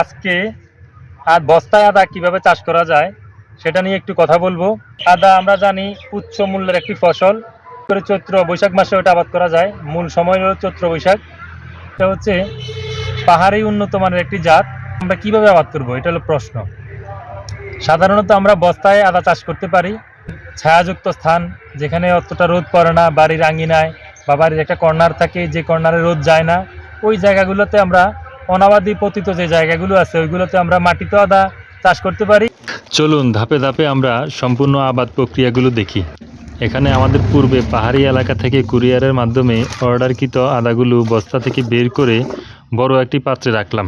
আজকে আর বস্তায় আদা কীভাবে চাষ করা যায়, সেটা নিয়ে একটু কথা বলব। আদা আমরা জানি উচ্চ মূল্যের একটি ফসল। করে চৈত্র বৈশাখ মাসে ওটা আবাদ করা যায়। মূল সময় হলো চৈত্র বৈশাখ। এটা হচ্ছে পাহাড়ি উন্নত মানের একটি জাত। আমরা কীভাবে আবাদ করব, এটা হলো প্রশ্ন। সাধারণত আমরা বস্তায় আদা চাষ করতে পারি। ছায়াযুক্ত স্থান, যেখানে অতটা রোদ পড়ে না বাড়ির আঙিনায় বা বাড়ির একটা কর্নার থাকে, যে কর্নারে রোদ যায় না, ওই জায়গাগুলোতে আমরা অনাবাদি পতিত যে জায়গাগুলো আছে, ওইগুলোতে আমরা মাটিতে আদা চাষ করতে পারি। চলুন ধাপে ধাপে আমরা সম্পূর্ণ আবাদ প্রক্রিয়াগুলো দেখি। এখানে আমাদের পূর্বে পাহাড়ি এলাকা থেকে কুরিয়ারের মাধ্যমে অর্ডারকৃত আদাগুলো বস্তা থেকে বের করে বড় একটি পাত্রে রাখলাম।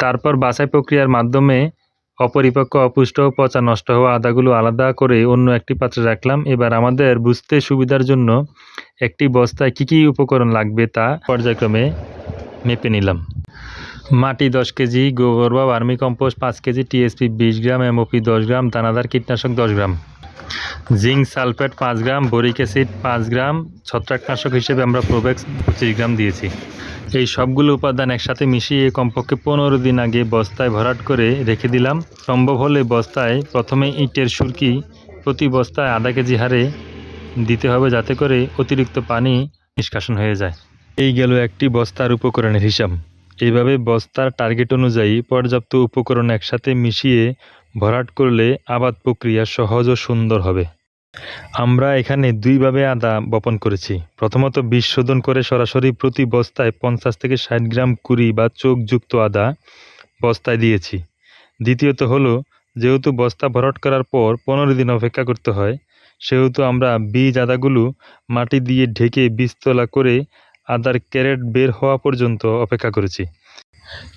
তারপর বাছাই প্রক্রিয়ার মাধ্যমে অপরিপক্ক, অপুষ্ট, পচা, নষ্ট হওয়া আদাগুলো আলাদা করে অন্য একটি পাত্রে রাখলাম। এবার আমাদের বুঝতে সুবিধার জন্য একটি বস্তায় কী কী উপকরণ লাগবে তা পর্যায়ক্রমে মেপে নিলাম। মাটি দশ কেজি, গোবর বা ভার্মি কম্পোস্ট পাঁচ কেজি, টিএসপি বিশ গ্রাম, এমওপি দশ গ্রাম, দানাদার কীটনাশক দশ গ্রাম। জিঙ্ক সালফেট পাঁচ গ্রাম, বোরিক অ্যাসিড পাঁচ গ্রাম, ছত্রাকনাশক হিসেবে আমরা প্রোভেক্স পঁচিশ গ্রাম দিয়েছি। এই সবগুলো উপাদান একসাথে মিশিয়ে কমপক্ষে পনেরো দিন আগে বস্তায় ভরাট করে রেখে দিলাম। সম্ভব হলে বস্তায় প্রথমে ইটের সুরকি প্রতি বস্তায় আধা কেজি হারে দিতে হবে যাতে করে অতিরিক্ত পানি নিষ্কাশন হয়ে যায়। এই গেল একটি বস্তার উপকরণের হিসাব। এইভাবে বস্তার টার্গেট অনুযায়ী পর্যাপ্ত উপকরণ একসাথে মিশিয়ে ভরাট করলে আবাদ প্রক্রিয়া সহজ ও সুন্দর হবে। আমরা এখানে দুইভাবে আদা বপন করেছি। প্রথমত বীজ শোধন করে সরাসরি প্রতি বস্তায় পঞ্চাশ থেকে ষাট গ্রাম কুড়ি বা চোখযুক্ত আদা বস্তায় দিয়েছি। দ্বিতীয়ত হলো, যেহেতু বস্তা ভরাট করার পর পনেরো দিন অপেক্ষা করতে হয়, সেহেতু আমরা বীজ আদাগুলো মাটি দিয়ে ঢেকে বীজতলা করে আদার ক্যারেট বের হওয়া পর্যন্ত অপেক্ষা করেছি।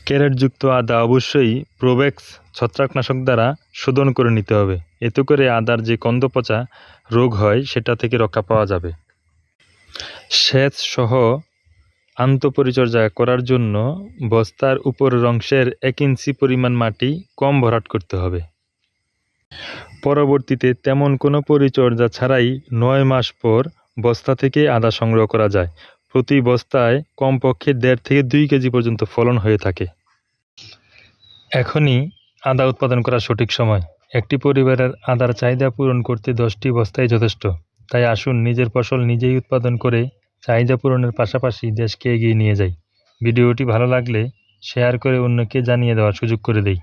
ক্যারেটযুক্ত আদা অবশ্যই প্রোভেক্স ছত্রাকনাশক দ্বারা শোধন করে নিতে হবে। এতে করে আদার যে কন্দ পচা রোগ হয়, সেটা থেকে রক্ষা পাওয়া যাবে। সেচ সহ আন্তঃপরিচর্যা করার জন্য বস্তার উপরের অংশের এক ইঞ্চি পরিমাণ মাটি কম ভরাট করতে হবে। পরবর্তীতে তেমন কোনো পরিচর্যা ছাড়াই নয় মাস পর বস্তা থেকে আদা সংগ্রহ করা যায়। প্রতি বস্তায় কমপক্ষে দেড় থেকে দুই কেজি পর্যন্ত ফলন হয়ে থাকে। এখনই আদা উৎপাদন করার সঠিক সময়। একটি পরিবারের আদার চাহিদা পূরণ করতে দশটি বস্তাই যথেষ্ট। তাই আসুন নিজের ফসল নিজেই উৎপাদন করে চাহিদা পূরণের পাশাপাশি দেশকে এগিয়ে নিয়ে যাই। ভিডিওটি ভালো লাগলে শেয়ার করে অন্যকে জানিয়ে দেওয়ার সুযোগ করে দেই।